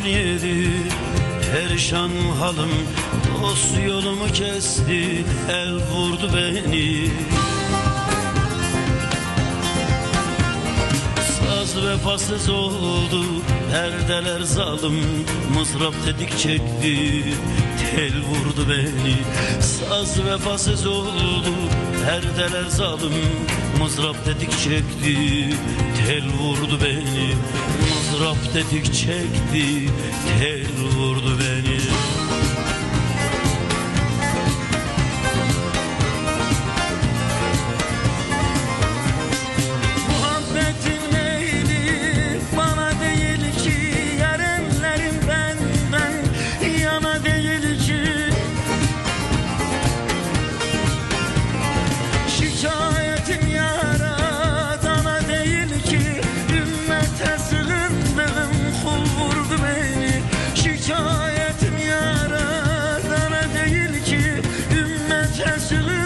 on yedi Perişan halım. Dost yolumu kesti El vurdu beni. Saz vefasız oldu Perdeler zalim. Mızrap tedik çekti Tel vurdu beni. Saz vefasız oldu Perdeler zalim. Mızrap tedik çekti Tel vurdu beni Mızrap tedik çekti Tel vurdu can't you lose?